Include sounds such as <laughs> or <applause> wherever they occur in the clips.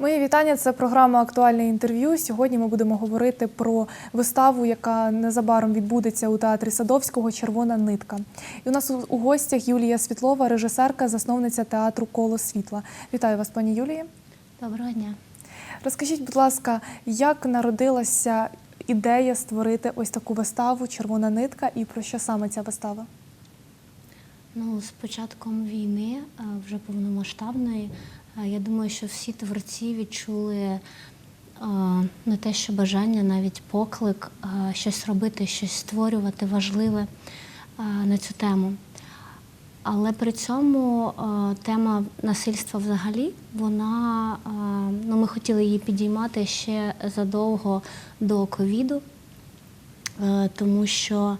Мої вітання. Це програма Актуальне інтерв'ю. Сьогодні ми будемо говорити про виставу, яка незабаром відбудеться у театрі Садовського Червона нитка. І у нас у- гостях Юлія Світлова, режисерка, засновниця театру Коло світла. Вітаю вас, пані Юлія. Доброго дня. Розкажіть, будь ласка, як народилася ідея створити ось таку виставу Червона нитка і про що саме ця вистава? Ну, з початком війни, е, вже повномасштабної, я думаю, що всі творці відчули не те, що бажання, навіть поклик щось робити, щось створювати важливе на цю тему. Але при цьому тема насильства взагалі, вона ну, ми хотіли її підіймати ще задовго до ковіду, е, тому що,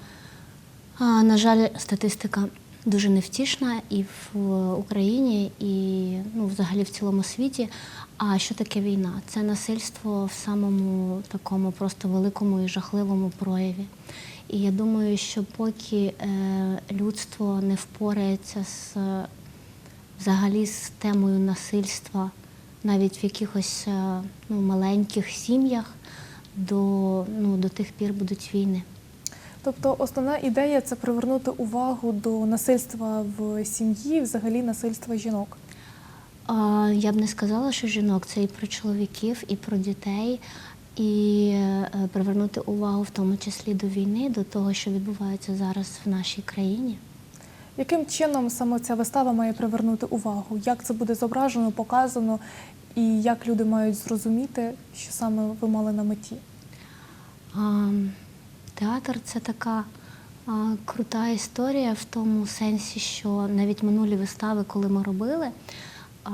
на жаль, статистика дуже невтішна і в Україні, і ну, взагалі в цілому світі. А що таке війна? Це насильство в самому такому просто великому і жахливому прояві. І я думаю, що поки е, людство не впорається з е, взагалі з темою насильства, навіть в якихось е, ну, маленьких сім'ях, до, ну, до тих пір будуть війни. Тобто основна ідея це привернути увагу до насильства в сім'ї, взагалі насильства жінок. Я б не сказала, що жінок це і про чоловіків, і про дітей, і е, привернути увагу в тому числі до війни, до того, що відбувається зараз в нашій країні. Яким чином саме ця вистава має привернути увагу? Як це буде зображено, показано, і як люди мають зрозуміти, що саме ви мали на меті? А, Театр це така а, крута історія в тому сенсі, що навіть минулі вистави, коли ми робили, а,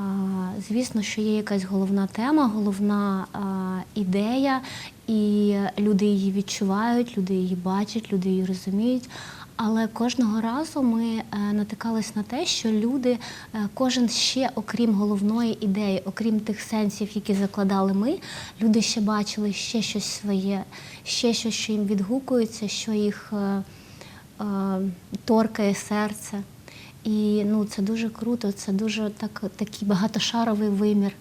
звісно, що є якась головна тема, головна а, ідея, і люди її відчувають, люди її бачать, люди її розуміють. Але кожного разу ми е, натикались на те, що люди, е, кожен ще, окрім головної ідеї, окрім тих сенсів, які закладали ми, люди ще бачили ще щось своє, ще щось, що їм відгукується, що їх е, торкає серце. І ну, це дуже круто, це дуже так, такий багатошаровий вимір.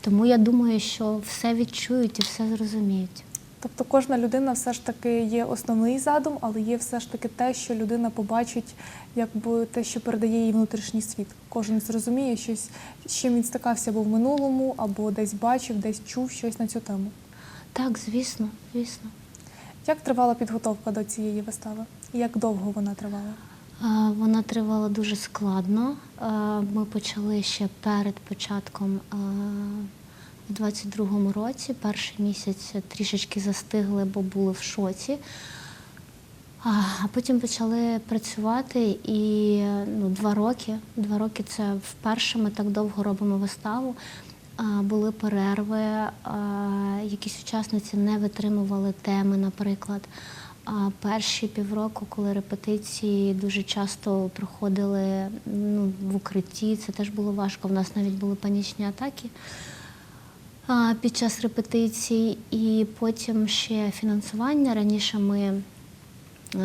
Тому я думаю, що все відчують і все зрозуміють. Тобто кожна людина все ж таки є основний задум, але є все ж таки те, що людина побачить, якби те, що передає їй внутрішній світ. Кожен зрозуміє щось, з чим він стикався або в минулому, або десь бачив, десь чув щось на цю тему. Так, звісно, звісно. Як тривала підготовка до цієї вистави? Як довго вона тривала? Вона тривала дуже складно. Ми почали ще перед початком в 22-му році. Перший місяць трішечки застигли, бо були в шоці. А потім почали працювати і ну, два роки. Два роки це вперше ми так довго робимо виставу. А, Були перерви, а, якісь учасниці не витримували теми, наприклад. А перші півроку, коли репетиції дуже часто проходили ну, в укритті, це теж було важко. В нас навіть були панічні атаки під час репетицій, і потім ще фінансування. Раніше ми е,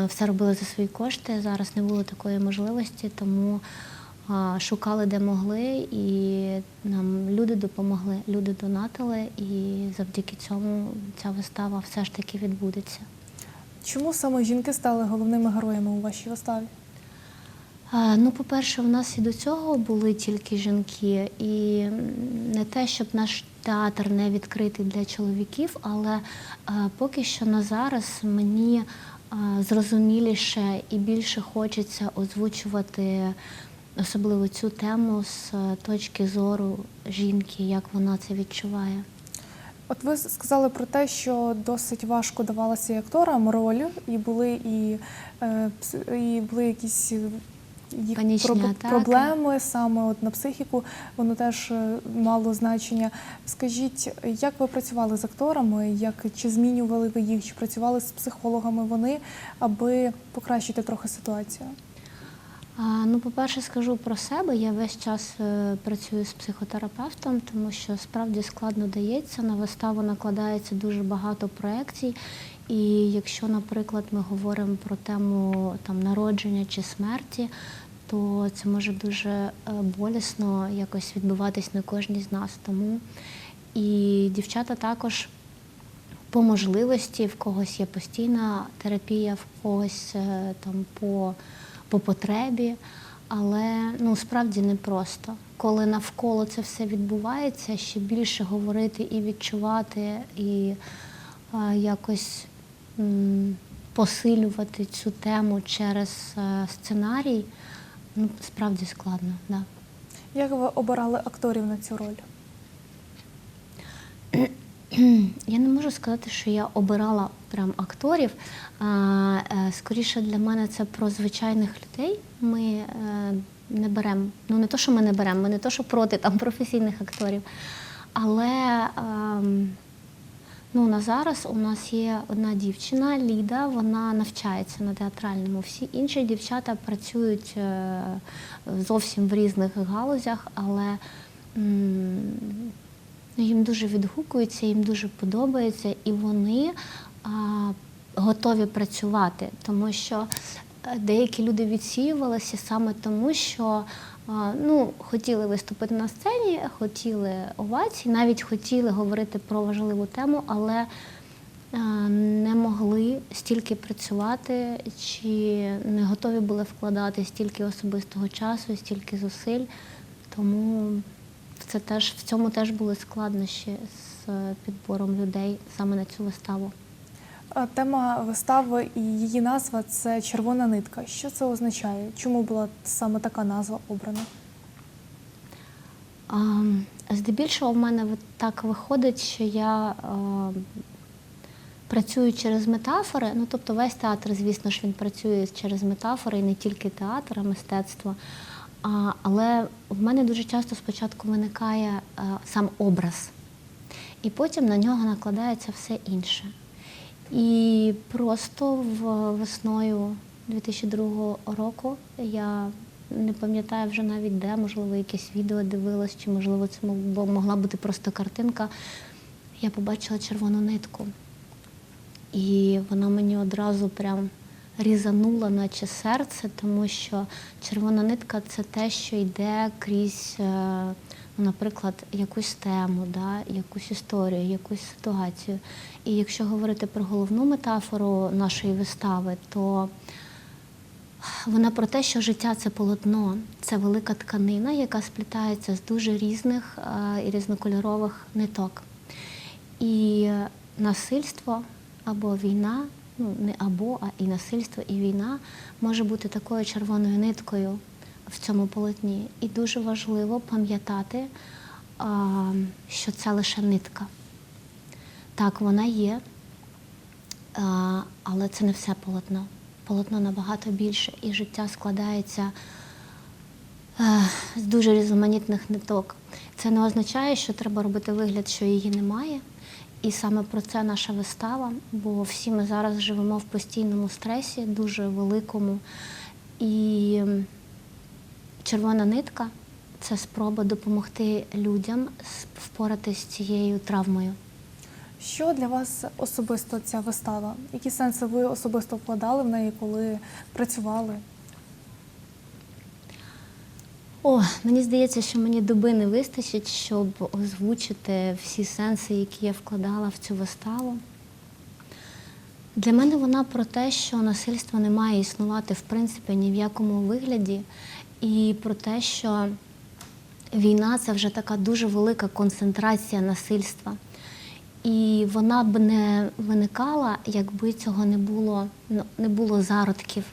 все робили за свої кошти. Зараз не було такої можливості, тому шукали, де могли, і нам люди допомогли, люди донатили, і завдяки цьому ця вистава все ж таки відбудеться. Чому саме жінки стали головними героями у вашій виставі? Ну, по-перше, в нас і до цього були тільки жінки, і не те, щоб наш театр не відкритий для чоловіків, але поки що на зараз мені зрозуміліше і більше хочеться озвучувати особливо цю тему з е, точки зору жінки, як вона це відчуває. От ви сказали про те, що досить важко давалося і акторам роль, і були і, е, і були якісь їх Панічні проб- атаки. проблеми саме от на психіку, воно теж е, мало значення. Скажіть, як ви працювали з акторами? Як чи змінювали ви їх, чи працювали з психологами вони, аби покращити трохи ситуацію? Ну, по-перше, скажу про себе. Я весь час е, працюю з психотерапевтом, тому що справді складно дається. На виставу накладається дуже багато проекцій. І якщо, наприклад, ми говоримо про тему там народження чи смерті, то це може дуже е, болісно якось відбуватись на кожній з нас. Тому І дівчата також по можливості, в когось є постійна терапія, в когось е, там по, по потребі. Але ну справді непросто. Коли навколо це все відбувається, ще більше говорити і відчувати, і е, якось посилювати цю тему через е, сценарій, ну справді складно. Да. Як ви обирали акторів на цю роль? Я не можу сказати, що я обирала прям акторів. Е, Скоріше для мене це про звичайних людей. Ми е, не беремо. Ну не то, що ми не беремо, ми не то, що проти там <laughs> професійних акторів. Але ем, ну, на зараз у нас є одна дівчина, Ліда, вона навчається на театральному. Всі інші дівчата працюють е, зовсім в різних галузях, але їм дуже відгукується, їм дуже подобається, і вони готові працювати, тому що е, деякі люди відсіювалися саме тому, що ну, хотіли виступити на сцені, хотіли овації, навіть хотіли говорити про важливу тему, але не могли стільки працювати, чи не готові були вкладати стільки особистого часу, стільки зусиль. Тому це теж в цьому теж були складнощі з е, підбором людей саме на цю виставу. А, Тема вистави і її назва це червона нитка. Що це означає? Чому була саме така назва обрана? Здебільшого в мене так виходить, що я е, працюю через метафори. Ну, тобто весь театр, звісно ж, він працює через метафори, і не тільки театр, а мистецтво. Але в мене дуже часто спочатку виникає е, сам образ, і потім на нього накладається все інше. І просто весною 2002 року я не пам'ятаю вже навіть де, можливо, якесь відео дивилась, чи можливо це могла бути просто картинка. Я побачила червону нитку. І вона мені одразу прям різанула, наче серце, тому що червона нитка це те, що йде крізь, е, наприклад, якусь тему, да, якусь історію, якусь ситуацію. І якщо говорити про головну метафору нашої вистави, то вона про те, що життя це полотно, це велика тканина, яка сплітається з дуже різних е, і різнокольорових ниток. І насильство або війна, ну не або, а і насильство, і війна може бути такою червоною ниткою в цьому полотні. І дуже важливо пам'ятати, що це лише нитка. Так, вона є, але це не все полотно. Полотно набагато більше, і життя складається е, з дуже різноманітних ниток. Це не означає, що треба робити вигляд, що її немає. І саме про це наша вистава, бо всі ми зараз живемо в постійному стресі, дуже великому. І червона нитка це спроба допомогти людям впоратись з цією травмою. Що для вас особисто ця вистава? Які сенси ви особисто вкладали в неї, коли працювали? О, мені здається, що мені доби не вистачить, щоб озвучити всі сенси, які я вкладала в цю виставу. Для мене вона про те, що насильство не має існувати в принципі ні в якому вигляді, і про те, що війна це вже така дуже велика концентрація насильства. І вона б не виникала, якби цього не було, ну, не було зародків.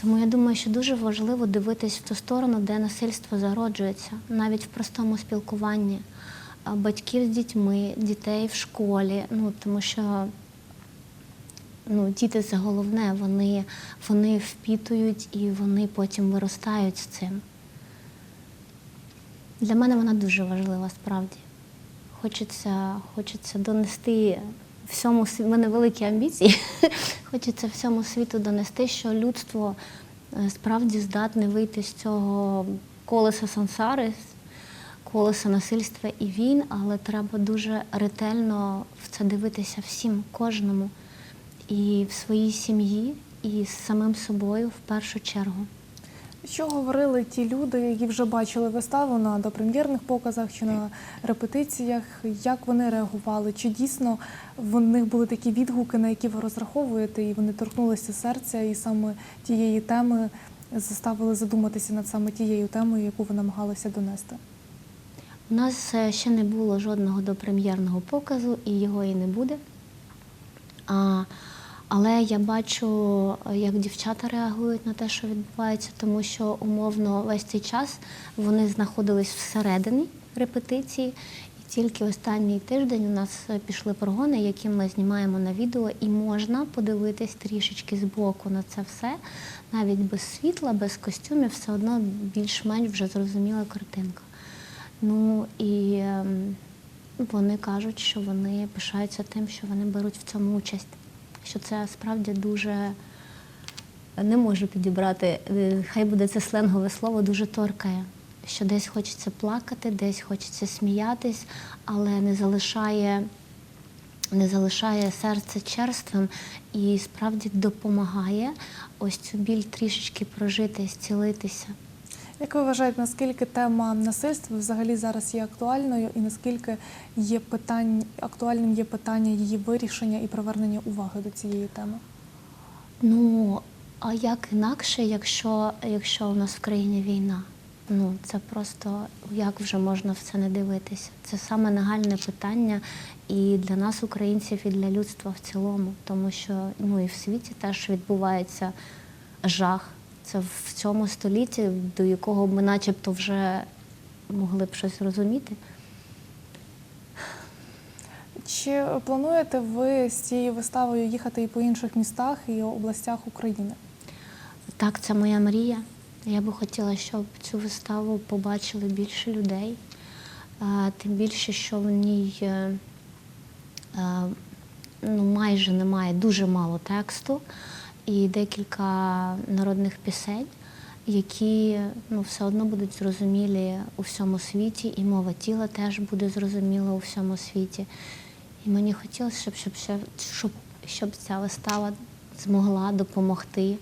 Тому я думаю, що дуже важливо дивитись в ту сторону, де насильство зароджується, навіть в простому спілкуванні батьків з дітьми, дітей в школі. Ну тому що ну, діти це головне, вони, вони впітують і вони потім виростають з цим. Для мене вона дуже важлива справді. Хочеться, хочеться донести всьому світу, в мене великі амбіції. <laughs> Хочеться всьому світу донести, що людство е, справді здатне вийти з цього колеса сансари, колеса насильства і війн, але треба дуже ретельно в це дивитися всім, кожному, і в своїй сім'ї, і з самим собою в першу чергу. Що говорили ті люди, які вже бачили виставу на допрем'єрних показах чи на репетиціях? Як вони реагували? Чи дійсно в них були такі відгуки, на які ви розраховуєте, і вони торкнулися серця, і саме тієї теми заставили задуматися над саме тією темою, яку ви намагалися донести? У нас е, ще не було жодного допрем'єрного показу, і його і не буде. А, але я бачу, е, як дівчата реагують на те, що відбувається, тому що умовно весь цей час вони знаходились всередині репетиції. І тільки останній тиждень у нас е, пішли прогони, які ми знімаємо на відео, і можна подивитись трішечки збоку на це все, навіть без світла, без костюмів, все одно більш-менш вже зрозуміла картинка. Ну і ем, вони кажуть, що вони пишаються тим, що вони беруть в цьому участь. Що це справді дуже не можу підібрати, е, хай буде це сленгове слово, дуже торкає. Що десь хочеться плакати, десь хочеться сміятись, але не залишає, не залишає серце черствим і справді допомагає ось цю біль трішечки прожити, зцілитися. Як ви вважаєте, наскільки тема насильства взагалі зараз є актуальною, і наскільки є питань, актуальним є питання її вирішення і привернення уваги до цієї теми? Ну, а як інакше, якщо, якщо у нас в країні війна? Ну, це просто як вже можна в це не дивитися? Це саме нагальне питання і для нас, українців, і для людства в цілому, тому що ну і в світі теж відбувається жах. Це в цьому столітті, до якого ми начебто вже могли б щось розуміти. Чи плануєте ви з цією виставою їхати і по інших містах і областях України? Так, це моя мрія. Я би хотіла, щоб цю виставу побачили більше людей. Тим більше, що в ній е, е, ну, майже немає дуже мало тексту і декілька народних пісень, які ну, все одно будуть зрозумілі у всьому світі, і мова тіла теж буде зрозуміла у всьому світі. І мені хотілося, щоб, щоб, щоб, щоб, ця вистава змогла допомогти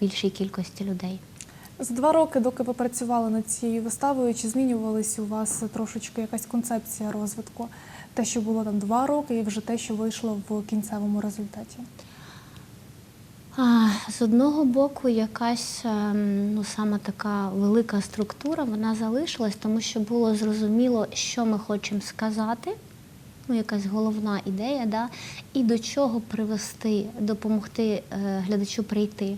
більшій кількості людей. За два роки, доки ви працювали над цією виставою, чи змінювалась у вас трошечки якась концепція розвитку? Те, що було там два роки, і вже те, що вийшло в кінцевому результаті? З одного боку, якась ем, ну, саме така велика структура, вона залишилась, тому що було зрозуміло, що ми хочемо сказати, ну, якась головна ідея, да, і до чого привести, допомогти е, глядачу прийти.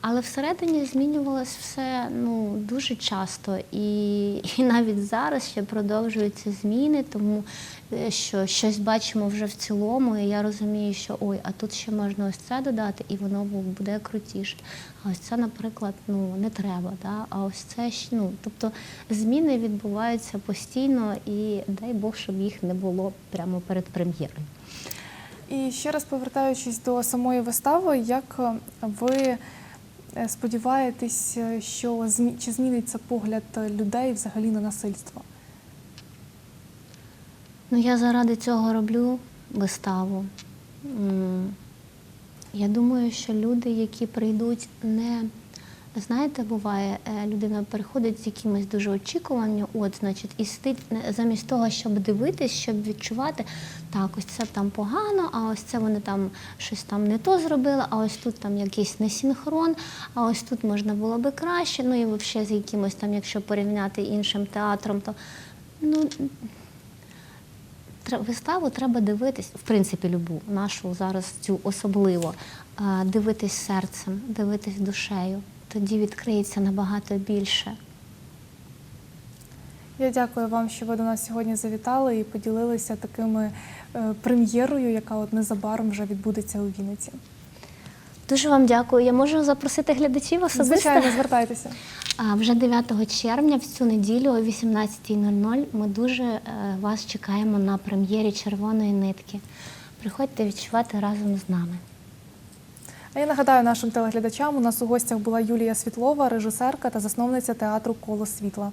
Але всередині змінювалось все ну, дуже часто. І, <laughs> і навіть зараз ще продовжуються зміни, тому е, що щось бачимо вже в цілому, і я розумію, що ой, а тут ще можна ось це додати, і воно буде крутіше. А ось це, наприклад, ну не треба. Да? А ось це ну, тобто зміни відбуваються постійно, і дай Бог, щоб їх не було прямо перед прем'єрою. І ще раз повертаючись до самої вистави, як е, ви сподіваєтесь, е, що чи зміниться погляд людей взагалі на насильство? Ну, я заради цього роблю виставу. Я думаю, що люди, які прийдуть, не знаєте, буває, е, людина приходить з якимось дуже очікуванням, от, значить, і сидить замість того, щоб дивитись, щоб відчувати, так, ось це там погано, а ось це вони там щось там не то зробили, а ось тут там якийсь несінхрон, а ось тут можна було би краще. Ну і взагалі з якимось там, якщо порівняти іншим театром, то ну. Виставу треба дивитись, в принципі, любу нашу зараз цю особливо, дивитись серцем, дивитись душею. Тоді відкриється набагато більше. Я дякую вам, що ви до нас сьогодні завітали і поділилися такими е, прем'єрою, яка от незабаром вже відбудеться у Вінниці. Дуже вам дякую. Я можу запросити глядачів особисто. Звичайно, звертайтеся. А вже 9 червня, в цю неділю о 18.00 ми дуже е, вас чекаємо на прем'єрі Червоної нитки. Приходьте відчувати разом з нами. Я нагадаю нашим телеглядачам, у нас у гостях була Юлія Світлова, режисерка та засновниця театру Коло світла.